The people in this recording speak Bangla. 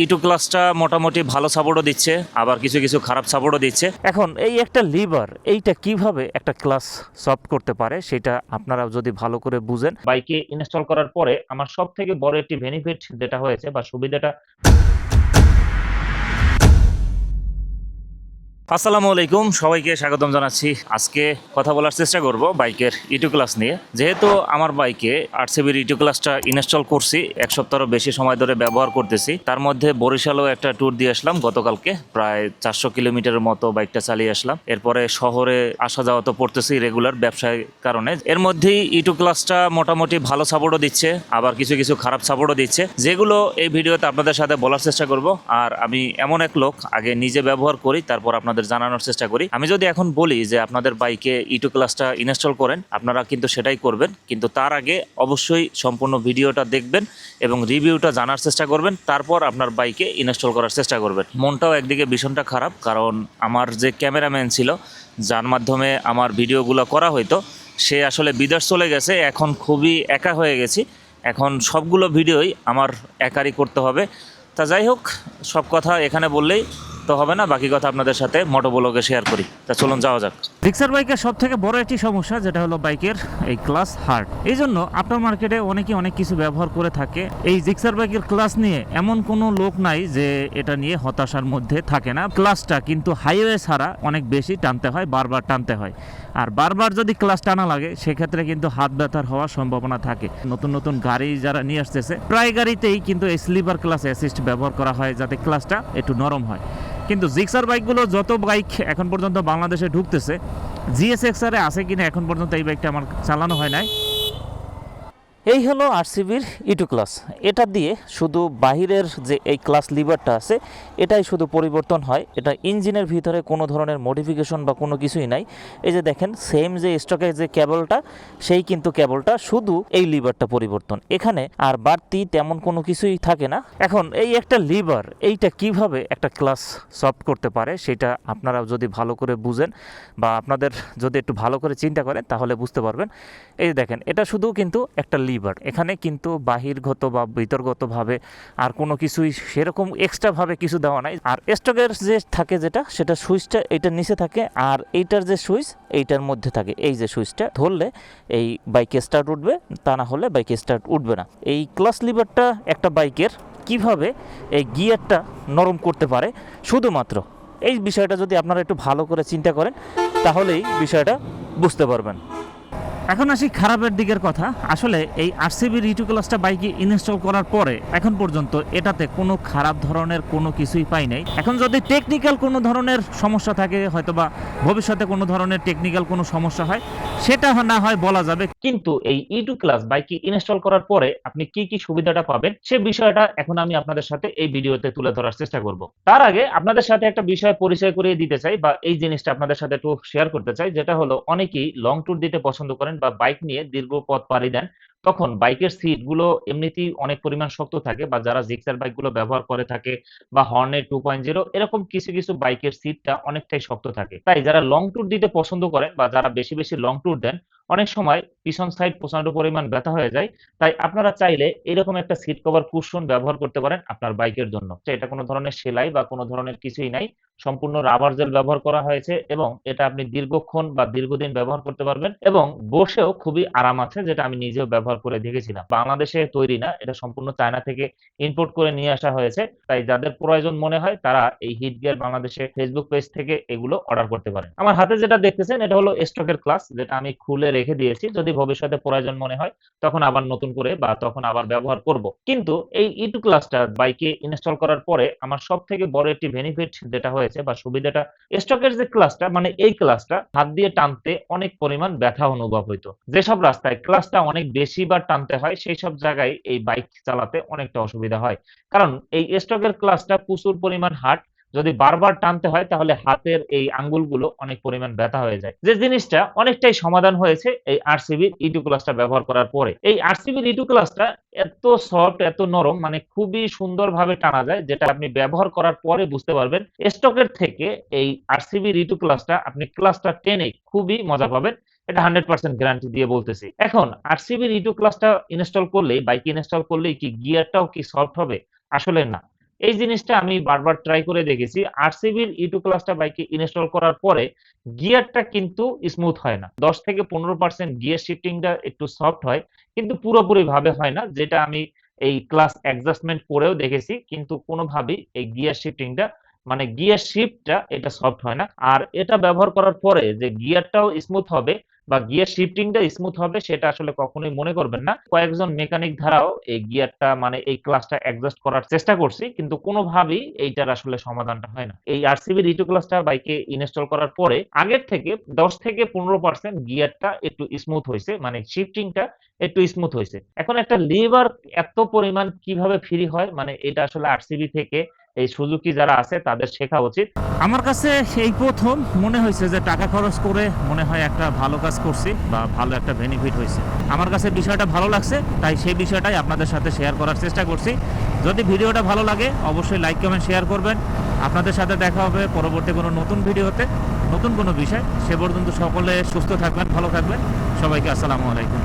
ইটু ক্লাসটা মোটামুটি ভালো সাপোর্টও দিচ্ছে, আবার কিছু কিছু খারাপ সাপোর্টও দিচ্ছে। এখন এই একটা লিভার এইটা কীভাবে একটা ক্লাস সলভ করতে পারে সেটা আপনারা যদি ভালো করে বুঝেন। বাইকে ইনস্টল করার পরে আমার সব থেকে বড় একটি বেনিফিট যেটা হয়েছে বা সুবিধাটা আসসালামু আলাইকুম, সবাইকে স্বাগতম জানাচ্ছি। আজকে কথা বলার চেষ্টা করব বাইকের ইটু ক্লাস নিয়ে। যেহেতু আমার বাইকে আরসিবির ইটু ক্লাসটা ইনস্টল করছি, এক সপ্তাহেরও বেশি সময় ধরে ব্যবহার করতেছি। তার মধ্যে বরিশালেও একটা ট্যুর দিয়ে আসলাম, গতকালকে প্রায় চারশো কিলোমিটারের মতো বাইকটা চালিয়ে আসলাম। এরপরে শহরে আসা যাওয়া তো পড়তেছি রেগুলার ব্যবসায় কারণে। এর মধ্যেই ইটু ক্লাসটা মোটামুটি ভালো সাপোর্টও দিচ্ছে, আবার কিছু কিছু খারাপ সাপোর্টও দিচ্ছে। যেগুলো এই ভিডিওতে আপনাদের সাথে বলার চেষ্টা করব, আর আমি এমন এক লোক, আগে নিজে ব্যবহার করি, তারপর আপনাদের জানানোর চেষ্টা করি। আমি যদি এখন বলি যে আপনাদের বাইকে ইটু ক্লাসটা ইনস্টল করেন, আপনারা কিন্তু সেটাই করবেন। কিন্তু তার আগে অবশ্যই সম্পূর্ণ ভিডিওটা দেখবেন এবং রিভিউটা জানার চেষ্টা করবেন। তারপর আপনার বাইকে ইনস্টল করার চেষ্টা করবেন। মনটাও একদিকে ভীষণটা খারাপ, কারণ আমার যে ক্যামেরাম্যান ছিল, যার মাধ্যমে আমার ভিডিওগুলো করা হইতো, সে আসলে বিদেশ চলে গেছে। এখন খুবই একা হয়ে গেছি। এখন সবগুলো ভিডিওই আমার একারই করতে হবে। তা যাই হোক, সব কথা এখানে বললেই তো হবে না, বাকি কথা আপনাদের সাথে মোটোবলগে শেয়ার করি। তা চলুন, যাওয়া যাক। জিক্সার বাইকের সব থেকে বড় একটি সমস্যা, যেটা হলো বাইকের এই ক্লাস হার্ড এই জন্য আপনার মার্কেটে অনেকে অনেক কিছু ব্যবহার করে থাকে। এই জিক্সার বাইকের ক্লাস নিয়ে এমন কোনো লোক নাই যে এটা নিয়ে হতাশার মধ্যে থাকে না। ক্লাসটা কিন্তু হাইওয়ে ছাড়া অনেক বেশি টানতে হয়, বারবার টানতে হয়। আর বারবার যদি ক্লাস টানা লাগে, সেক্ষেত্রে কিন্তু হাত ব্যথার হওয়ার সম্ভাবনা থাকে। নতুন নতুন গাড়ি যারা নিয়ে আসতেছে, প্রায় গাড়িতেই কিন্তু এই স্লিপার ক্লাস অ্যাসিস্ট ব্যবহার করা হয়, যাতে ক্লাসটা একটু নরম হয়। কিন্তু জিক্সার বাইকগুলো যত বাইক এখন পর্যন্ত বাংলাদেশে ঢুকতেছে জিএসএক্সারে আছে কিনা এখন পর্যন্ত এই বাইকটা আমার চালানো হয় নাই। এই হলো আরসিবির ইটু ক্লাস এটা দিয়ে শুধু বাহিরের যে এই ক্লাস লিভারটা আছে, এটাই শুধু পরিবর্তন হয়। এটা ইঞ্জিনের ভিতরে কোনো ধরনের মডিফিকেশন বা কোনো কিছুই নাই। এই যে দেখেন সেম যে স্টকের যে কেবলটা সেই কিন্তু কেবলটা শুধু এই লিভারটা পরিবর্তন। এখানে আর বাড়তি তেমন কোনো কিছুই থাকে না। এখন এই একটা লিভার এইটা কীভাবে একটা ক্লাস সলভ করতে পারে, সেটা আপনারা যদি ভালো করে বুঝেন বা আপনাদের যদি একটু ভালো করে চিন্তা করেন, তাহলে বুঝতে পারবেন। এই দেখেন, এটা শুধু কিন্তু একটা লিভার এখানে কিন্তু বাহিরগত বা ভিতরগতভাবে আর কোনো কিছুই সেরকম এক্সট্রাভাবে কিছু দেওয়া নাই। আর স্টকের যে থাকে যেটা, সেটা সুইচটা এইটার নিচে থাকে আর এইটার যে সুইচ, এইটার মধ্যে থাকে। এই যে সুইচটা ধরলে এই বাইকে স্টার্ট উঠবে, তা না হলে বাইকে স্টার্ট উঠবে না। এই ক্লাস লিভারটা একটা বাইকের কীভাবে এই গিয়ারটা নরম করতে পারে? শুধুমাত্র এই বিষয়টা যদি আপনারা একটু ভালো করে চিন্তা করেন, তাহলেই বিষয়টা বুঝতে পারবেন। এখন আসি খারাপের দিকের কথা। আসলে এই আরসিবি রিটু ক্লাসটা বাইকে ইনস্টল করার পরে এখন পর্যন্ত এটাতে কোনো খারাপ ধরনের কোনো কিছুই পাই নাই। এখন যদি টেকনিক্যাল কোনো ধরনের সমস্যা থাকে হয়তো বা ভবিষ্যতে কোনো ধরনের টেকনিক্যাল কোনো সমস্যা হয়, সেটা না হয় বলা যাবে। কিন্তু এই ইটু ক্লাস বাইকে ইনস্টল করার পরে আপনি কি কি সুবিধাটা পাবেন, সে বিষয়টা এখন আমি আপনাদের সাথে এই ভিডিওতে তুলে ধরার চেষ্টা করব। তার আগে আপনাদের সাথে একটা বিষয় পরিচয় করিয়ে দিতে চাই, বা এই জিনিসটা আপনাদের সাথে একটু শেয়ার করতে চাই, যেটা হলো অনেকেই লং ট্যুর দিতে পছন্দ করেন বা বাইক নিয়ে দীর্ঘ পথ পাড়ি দেন। তখন বাইকের সিটগুলো এমনিতেই অনেক পরিমাণ শক্ত থাকে বা যারা জিক্সার বাইকগুলো ব্যবহার করে থাকে বা হর্নের টু পয়েন্ট জিরো, এরকম কিছু কিছু বাইকের সিটটা অনেকটাই শক্ত থাকে। তাই যারা লং ট্যুর দিতে পছন্দ করেন বা যারা বেশি বেশি লং ট্যুর দেন, অনেক সময় পিছন সাইড প্রচণ্ড পরিমাণ ব্যথা হয়ে যায়। তাই আপনারা চাইলে এরকম একটা সিট কভার কুশন ব্যবহার করতে পারেন আপনার বাইকের জন্য। এটা কোনো ধরনের সেলাই বা কোনো ধরনের কিছুই নাই। সম্পূর্ণ রাবার জেল ব্যবহার করা হয়েছে এবং এটা আপনি দীর্ঘক্ষণ বা দীর্ঘদিন ব্যবহার করতে পারবেন এবং বসেও খুবই আরাম আছে, যেটা আমি নিজেও ব্যবহার করে দেখেছিলাম। বাংলাদেশে তৈরি না, এটা সম্পূর্ণ চায়না থেকে ইম্পোর্ট করে নিয়ে আসা হয়েছে। তাই যাদের প্রয়োজন মনে হয়, তারা এই হিট গিয়ার বাংলাদেশে ফেসবুক পেজ থেকে এগুলো অর্ডার করতে পারেন। আমার হাতে যেটা দেখতেছেন, এটা হলো স্টকের ক্লাস যেটা আমি খুলে রেখে দিয়েছি। যদি ভবিষ্যতে প্রয়োজন মনে হয়, তখন আবার নতুন করে বা তখন আবার ব্যবহার করব। কিন্তু এই ইটু ক্লাসটা বাইকে ইনস্টল করার পরে আমার সব থেকে বড় একটি বেনিফিট যেটা হয়েছে বা সুবিধাটা স্টকের যে ক্লাসটা মানে এই ক্লাসটা হাত দিয়ে টানতে অনেক পরিমাণ ব্যথা অনুভব হইতো। যেসব রাস্তায় ক্লাসটা অনেক বেশি বার টানতে হয়, সেই সব জায়গায় এই বাইক চালাতে অনেকটা অসুবিধা হয়। কারণ এই স্টকের ক্লাসটা প্রচুর পরিমাণ হার্ড যদি বারবার টানতে হয়, তাহলে হাতের এই আঙ্গুলগুলো অনেক পরিমাণ ব্যথা হয়ে যায়। যে জিনিসটা অনেকটাই সমাধান হয়েছে এই আরসিবির ইটু ক্লাসটা ব্যবহার করার পরে। এই আরসিবির ইটু ক্লাসটা এত সফট এত নরম মানে খুবই সুন্দরভাবে টানা যায়, যেটা আপনি ব্যবহার করার পরে বুঝতে পারবেন। স্টকের থেকে এই আরসিবি রিটু ক্লাসটা আপনি ক্লাসটা টেনে খুবই মজা পাবেন। এটা হান্ড্রেড পার্সেন্ট গ্যারান্টি দিয়ে বলতেছি। এখন আরসিবি রিটু ক্লাসটা ইনস্টল করলেই বাইক ইনস্টল করলেই কি গিয়ারটাও কি সফট হবে? আসলে না। এই জিনিসটা আমি বারবার ট্রাই করে দেখেছি আরসিবির ইটু ক্লাসটা বাইকে ইনস্টল করার পরে গিয়ারটা কিন্তু স্মুথ হয় না। দশ থেকে পনেরো পার্সেন্ট গিয়ার শিফটিংটা একটু সফট হয়, কিন্তু পুরোপুরি ভাবে হয় না, যেটা আমি এই ক্লাস অ্যাডজাস্টমেন্ট করেও দেখেছি, কিন্তু কোনোভাবেই এই গিয়ার শিফটিংটা মানে গিয়ার শিফটটা এটা সফট হয় না। আর এটা ব্যবহার করার পরে যে গিয়ারটাও স্মুথ হবে বা গিয়ার শিফটিংটা স্মুথ হবে সেটা আসলে কখনোই মনে করবেন না। কয়েকজন মেকানিক ধারাও এই গিয়ারটা মানে এই ক্লাসটা অ্যাডজাস্ট করার চেষ্টা করছি, কিন্তু কোনোভাবেই এইটার আসলে সমাধানটা হয় না। এই আরসিবি রিটু ক্লাসটা বাইকে ইনস্টল করার পরে আগের থেকে দশ থেকে পনেরো পার্সেন্ট গিয়ারটা একটু স্মুথ হয়েছে মানে শিফটিংটা একটু স্মুথ হয়েছে। এখন একটা লিভার এত পরিমাণ কীভাবে ফ্রি হয় মানে এটা আসলে আরসিবি থেকে এই সুজুকি যারা আছে, তাদের শেখা উচিত। আমার কাছে এই প্রথম। মনে হয়েছে যে টাকা খরচ করে মনে হয় একটা ভালো কাজ করছি বা ভালো একটা বেনিফিট হয়েছে। আমার কাছে বিষয়টা ভালো লাগছে, তাই সেই বিষয়টাই আপনাদের সাথে শেয়ার করার চেষ্টা করছি। যদি ভিডিওটা ভালো লাগে, অবশ্যই লাইক কমেন্ট শেয়ার করবেন। আপনাদের সাথে দেখা হবে পরবর্তী কোনো নতুন ভিডিওতে। নতুন কোনো বিষয়, সে পর্যন্ত সকলে সুস্থ থাকবেন, ভালো থাকবেন। সবাইকে আসসালামু আলাইকুম।